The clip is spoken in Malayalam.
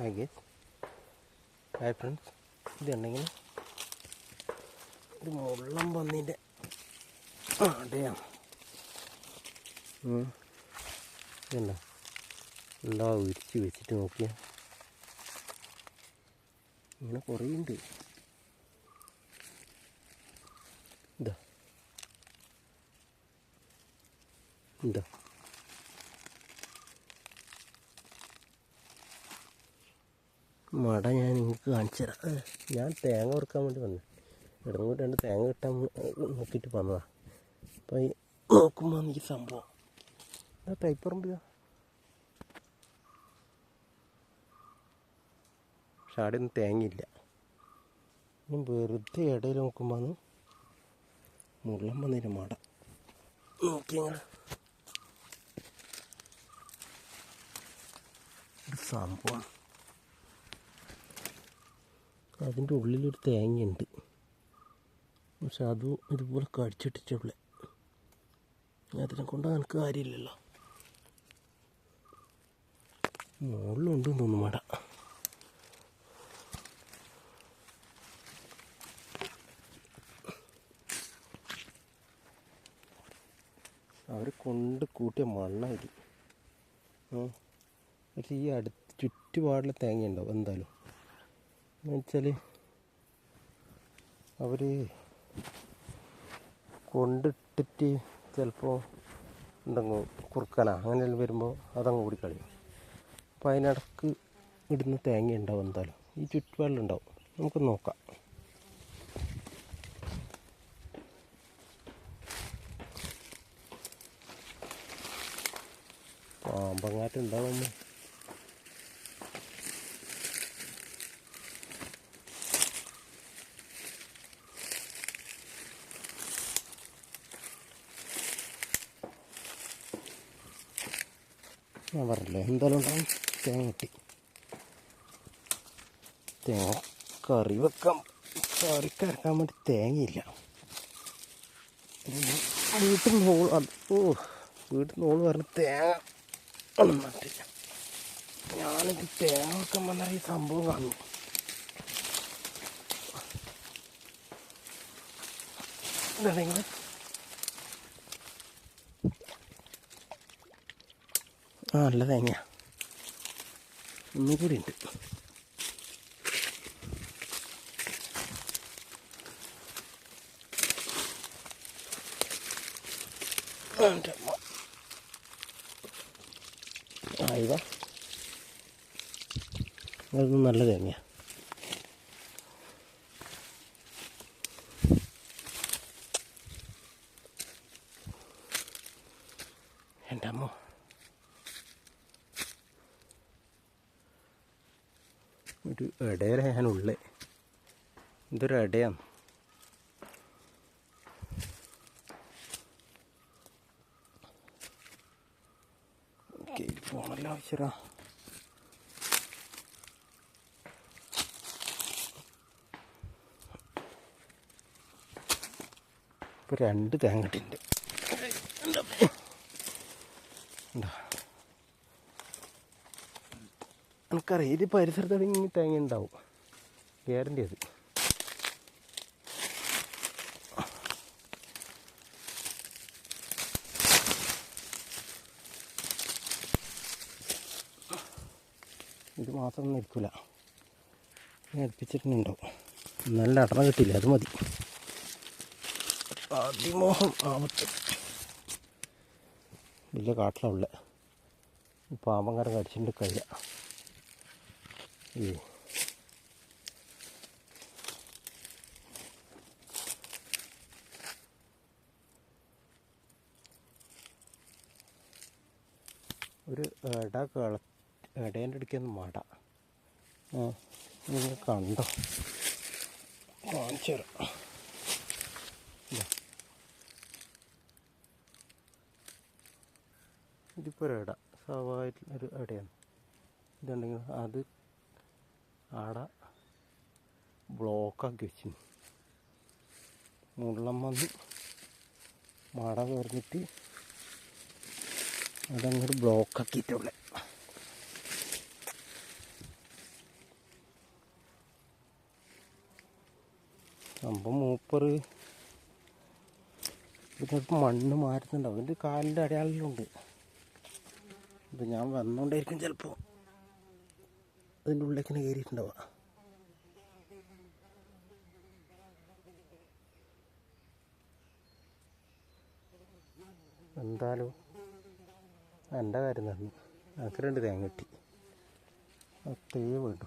ഹായ് ഹായ് ഫ്രണ്ട്സ് ഇതുണ്ടെങ്കിൽ ഇത് മുള്ളം പന്നീന്റെ അടയാണ്. ഇതുണ്ടോ എല്ലാം ഉരിച്ച് വെച്ചിട്ട് നോക്കിയ? ഇങ്ങനെ കുറേ ഉണ്ട് ഇതാ. ഇതാ. മട ഞാൻ നിങ്ങൾക്ക് കാണിച്ചു തരാം. ഞാൻ തേങ്ങ ഉറക്കാൻ വേണ്ടി വന്നു. ഇടം കൂടി രണ്ട് തേങ്ങ കിട്ടാൻ നോക്കിയിട്ട് വന്നതാ. അപ്പോൾ ഈ നോക്കുമ്പോൾ എനിക്ക് സംഭവം. ആ ടൈപ്പറുണ്ട് പക്ഷെ അവിടെ ഒന്നും തേങ്ങയില്ല. ഇനി വെറുതെ ഇടയിൽ നോക്കുമ്പോൾ മുള്ളം വന്നതിന് മട. നോക്കിയങ്ങൾ സംഭവമാണ് സംഭവം. അതിന്റെ ഉള്ളിലൊരു തേങ്ങയുണ്ട്. പക്ഷെ അതും ഇതുപോലെ കടിച്ചിട്ടിട്ടുള്ള അതിനെ കൊണ്ട് എനിക്ക് കാര്യമില്ലല്ലോ. മുകളിലുണ്ട് തോന്നുന്നു മട. അവർ കൊണ്ട് കൂട്ടിയ മണ്ണായിരിക്കും ഈ അടുത്ത് ചുറ്റുപാടിലെ തേങ്ങ ഉണ്ടാവും എന്തായാലും. എന്ന് വെച്ചാൽ അവർ കൊണ്ടിട്ടിട്ട് ചിലപ്പോൾ എന്തെങ്കിലും കുറുക്കന. അങ്ങനെയെല്ലാം വരുമ്പോൾ അതങ്ങ് ഓടിക്കളയും. അപ്പോൾ അതിനിടക്ക് ഇടുന്ന തേങ്ങ ഉണ്ടാവും എന്തായാലും. ഈ ചുറ്റുപാടിലുണ്ടാവും നമുക്ക് നോക്കാം. പാമ്പങ്ങാറ്റം ഞാൻ പറഞ്ഞില്ലേ എന്തായാലും ഉണ്ടാവും തേങ്ങ കിട്ടി. തേങ്ങ കറി വെക്കാം. കറി കറക്കാൻ വേണ്ടി തേങ്ങയില്ല. വീട്ടിൽ നിന്ന് ഓൾ ഓ വീട്ടിൽ നിന്ന് ഓൾ പറഞ്ഞ തേങ്ങ ഒന്നും നട്ടില്ല ഞാനിത് തേങ്ങ വെക്കാൻ വന്നാൽ ഈ സംഭവം കാണുന്നു. ഇതാണെങ്കിൽ ആ നല്ല തേങ്ങ ഒന്നും കൂടി ഉണ്ട് ആയിവ അതൊന്നും നല്ല തേങ്ങ എന്റെ അമ്മ. ഒരു ഇടയില ഞാനുള്ളേ ഇതൊരു ഇടയാണ്. ഇപ്പൊ രണ്ട് തേങ്ങട്ടുണ്ട് എനിക്കറിയാം. ഇത് പരിസരത്തോടെ ഇങ്ങനെ തേങ്ങ ഉണ്ടാവും. ഗ്യാരണ്ടി അത് ഇത് മാത്രം നിൽക്കില്ല അടുപ്പിച്ചിട്ടുണ്ടാവും നല്ല അടന കിട്ടില്ല അത് മതി. അതിമോഹം ആപത്ത് വലിയ കാട്ടിലുള്ള പാമ്പങ്കാരൻ കടിച്ചിട്ട് കഴിയ ഈ ഒരു ഇട കള ഇടേന്റെ അടുക്കുന്ന മട. നിങ്ങൾ കണ്ടോ? കാണിച്ചു തരാം. ഇതിപ്പോൾ ഒരു ഇട സ്വാഭാവികമായിട്ടുള്ള ഒരു ഇടയാണ് ഇതുണ്ടെങ്കിൽ അത് ആടെ ബ്ലോക്കാക്കി വെച്ചു. മുള്ളം വന്ന് മട തുറന്നിട്ട് അതങ്ങോട്ട് ബ്ലോക്കാക്കിയിട്ടുള്ളത് സംഭവം മൂപ്പർ ഇതിനൊക്കെ മണ്ണ് മാറ്റുന്നുണ്ടാവും അതിന്റെ കാലിന്റെ അടയാളിലുണ്ട്. ഇത് ഞാൻ വന്നുകൊണ്ടേയിരിക്കും ചിലപ്പോൾ അതിന്റെ ഉള്ളിലേക്ക് കയറിയിട്ടുണ്ടാവുക. എന്തായാലും എന്റെ കാര്യം തന്നെ. എനിക്ക് രണ്ട് തേങ്ങ കിട്ടി. അത്രയേ വേണ്ടു